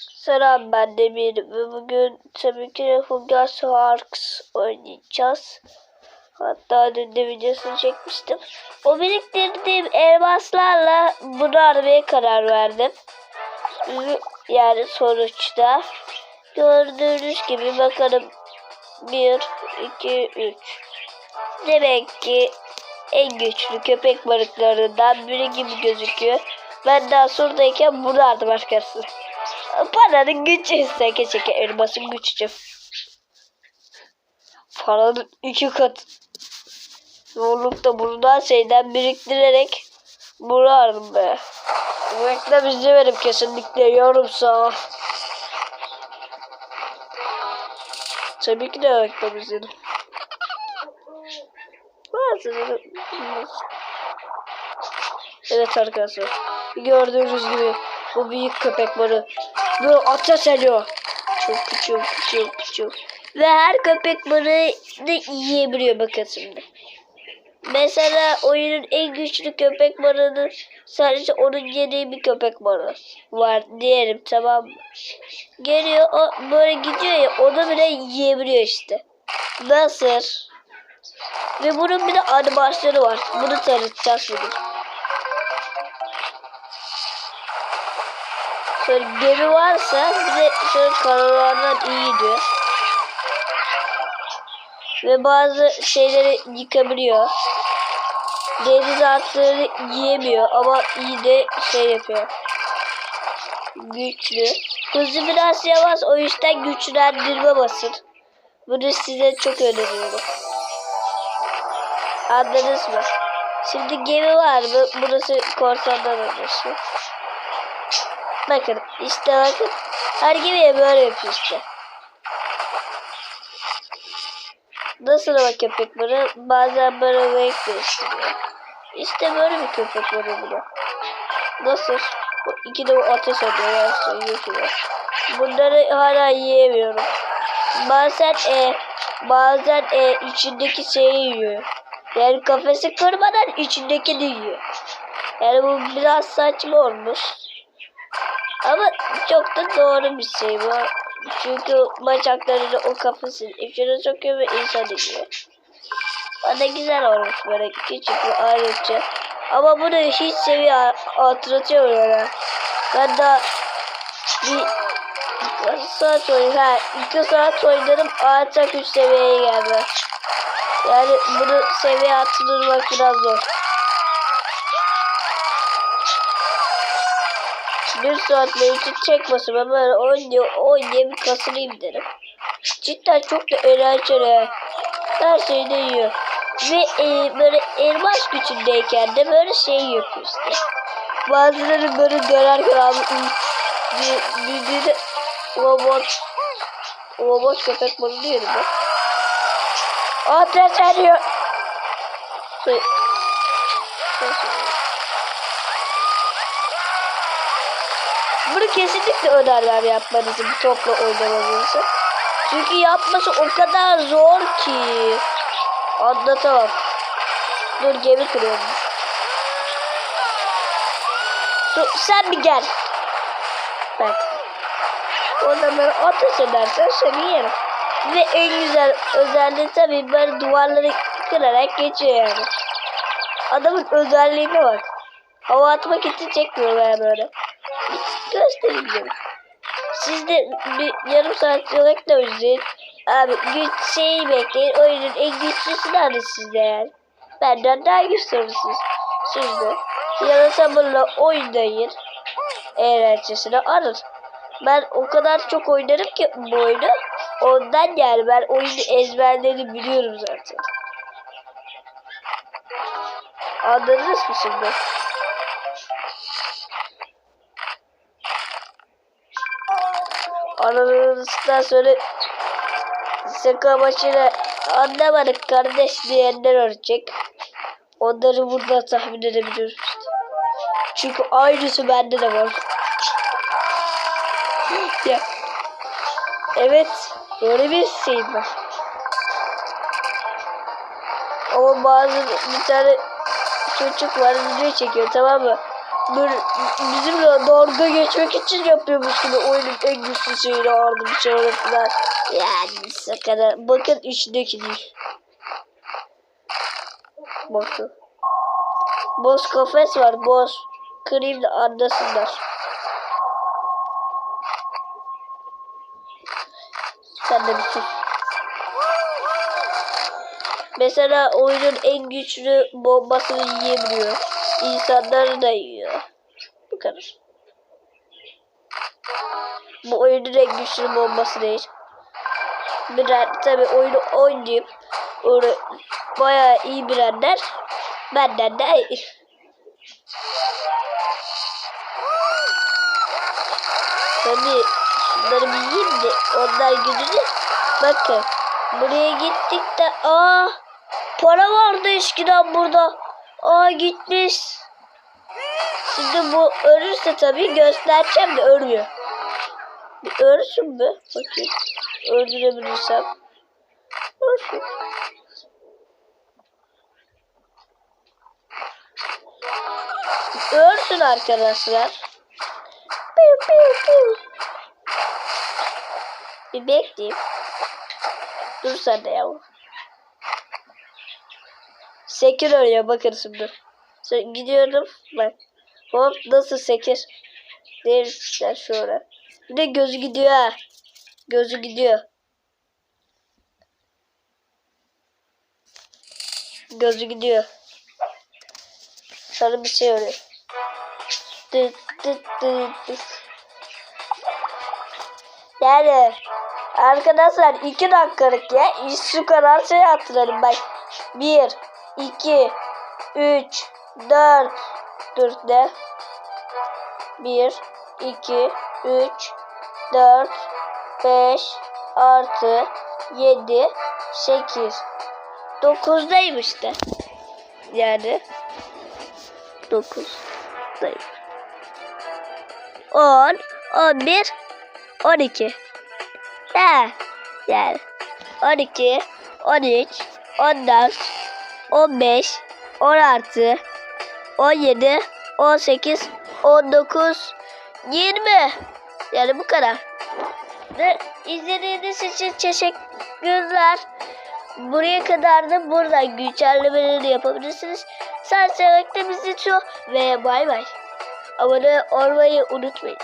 Selam ben Demir ve bugün tabii ki Hunger Sharks oynayacağız. Hatta dün de videosunu çekmiştim. O biriktirdiğim elmaslarla bunu aramaya karar verdim. Yani sonuçta gördüğünüz gibi bakalım 1, 2, 3 Demek ki en güçlü köpek balıklarından biri gibi gözüküyor. Ben daha surdayken bunu aldım arkadaşlar. Paranın gücü seke çeke elmasın güçlü. Paranın iki katı. Zorlukta bulunan şeyden biriktirerek bunu aldım be. Bu reklam izlemedim kesinlikle yorum sağ Tabii ki de reklam izledim. Evet arkadaşlar. Gördüğünüz gibi bu büyük köpek balığı böyle ateş ediyor. Çok küçük küçük küçük. Ve her köpek balığı da yiyebiliyor bakın şimdi. Mesela oyunun en güçlü köpek balığının sadece onun yediği bir köpek balığı var diyelim tamam mı? Geliyor o böyle gidiyor ya onu bile yiyebiliyor işte. Nasıl? Ve bunun bir de animasyonu var. Bunu tanıtacağız bugün. Şöyle gemi varsa bir de şöyle karalardan iyi gidiyor. Ve bazı şeyleri yıkabiliyor. Deniz atları yiyemiyor ama iyi de şey yapıyor. Güçlü. Hızlı biraz yavaş o yüzden güçlendirme basın. Bunu size çok öneriyorum. Anladınız mı? Şimdi gemi var mı? Burası korsanlar odası. Bakın işte bakın. Her gemiye böyle yapıyor işte. Nasıl ama köpek balığı? Bazen böyle renk değiştiriyor. İşte böyle bir köpek balığı bu da. Nasıl? Bu iki de ateş ediyor. Söylüyor Bunları hala yiyemiyorum. Bazen e, bazen e, içindeki şeyi yiyor. Yani kafesi kırmadan içindeki de yiyor. Yani bu biraz saçma olmuş. Ama çok da doğru bir şey bu. Çünkü bacaklarını o kafasın içine sokuyor ve insan yiyor. Bana güzel olmuş böyle küçük bir ayrıca. Ama bunu hiç seviye hatırlatıyor yani. Ben daha bir Kaç saat oynadım? Ha, 2 saat oynadım. Artık 3 seviyeye geldi. Yani bunu seviye attırmak biraz zor. Bir saatle için çekmesin ben böyle oynaya oynaya bir kasılayım derim. Cidden çok da eğlenceli. Her şeyi de yiyor. Ve e, böyle elmas gücündeyken de böyle şey yapıyor işte. Bazıları böyle dönerken abi de robot robot köpek balığı diyelim ben. Ateş ediyor. Şey, Bunu kesinlikle önerler yapmanızı bu topla oynamanızı. Çünkü yapması o kadar zor ki. Anlatamam. Dur gemi kırıyorum. Sen bir gel. Bak. Oradan böyle ateş edersen seni yerim. Ve en güzel özelliği tabii böyle duvarları kırarak geçiyor yani. Adamın özelliğine bak. Hava atmak için çekmiyor yani böyle. Göstereyim. Siz de bir yarım saat yolakla izleyin. Abi güç şeyi bekleyin. Oyunun en güçlüsü nerede sizde yani? Benden daha güçlüsünüz. Siz de. Yarın sabırla oynayın. Eğlencesine alın. Ben o kadar çok oynarım ki bu oyunu. Ondan yani ben oyunu ezberlerini biliyorum zaten. Anladınız mı şimdi? Anladığınızdan sonra şaka başına anlamadık kardeş diyenler olacak. Onları burada tahmin edebiliyoruz işte. Çünkü aynısı bende de var. ya. Evet. Böyle bir şey var. Ama bazı bir tane çocuk var video çekiyor tamam mı? Böyle bizimle dalga geçmek için yapıyormuş gibi oyunun en güçlü şeyini aldım şöyle falan. Yani sakana. Bakın içindeki değil. Bakın. Boz kafes var boz. Kırayım da anlasınlar. Sen de bir. Mesela oyunun en güçlü bombasını yiyebiliyor. İnsanları da yiyor. Bu kadar. Bu oyunun en güçlü bombası değil. Birer, tabi oyunu oynayıp öyle bayağı iyi bilenler benden de iyi. Tabi şunları bir yiyeyim de onlar gününü bakın buraya gittik de aa para vardı eskiden burada aa gitmiş. Şimdi bu ölürse tabi göstereceğim de ölmüyor. Bir ölsün mü? Bakayım. Öldürebilirsem. Ölsün. Ölsün arkadaşlar. Piu, piu, piu. Bir bekleyeyim. Dur sen de yavrum. Sekir oraya bakın şimdi. Sonra gidiyorum. Bak. Hop nasıl sekir. Değilmişler şöyle. Bir de gözü gidiyor ha. Gözü gidiyor. Gözü gidiyor. Sonra bir şey oluyor. Dıt dıt dıt dıt. Yani arkadaşlar iki dakikalık ya şu kadar şey hatırlarım bak. Bir, iki, üç, dört, dört ne? Bir, iki, üç, dört, beş, altı, yedi, sekiz, dokuzdayım işte. Yani dokuzdayım. On, on bir, 12. Ne? Yani 12, 13, 14, 15, 16, 17, 18, 19, 20. Yani bu kadar. Ve izlediğiniz için teşekkürler. Buraya kadar da buradan güncellemelerini yapabilirsiniz. Sen sevmekte bizi çok ve bay bay. Abone olmayı unutmayın.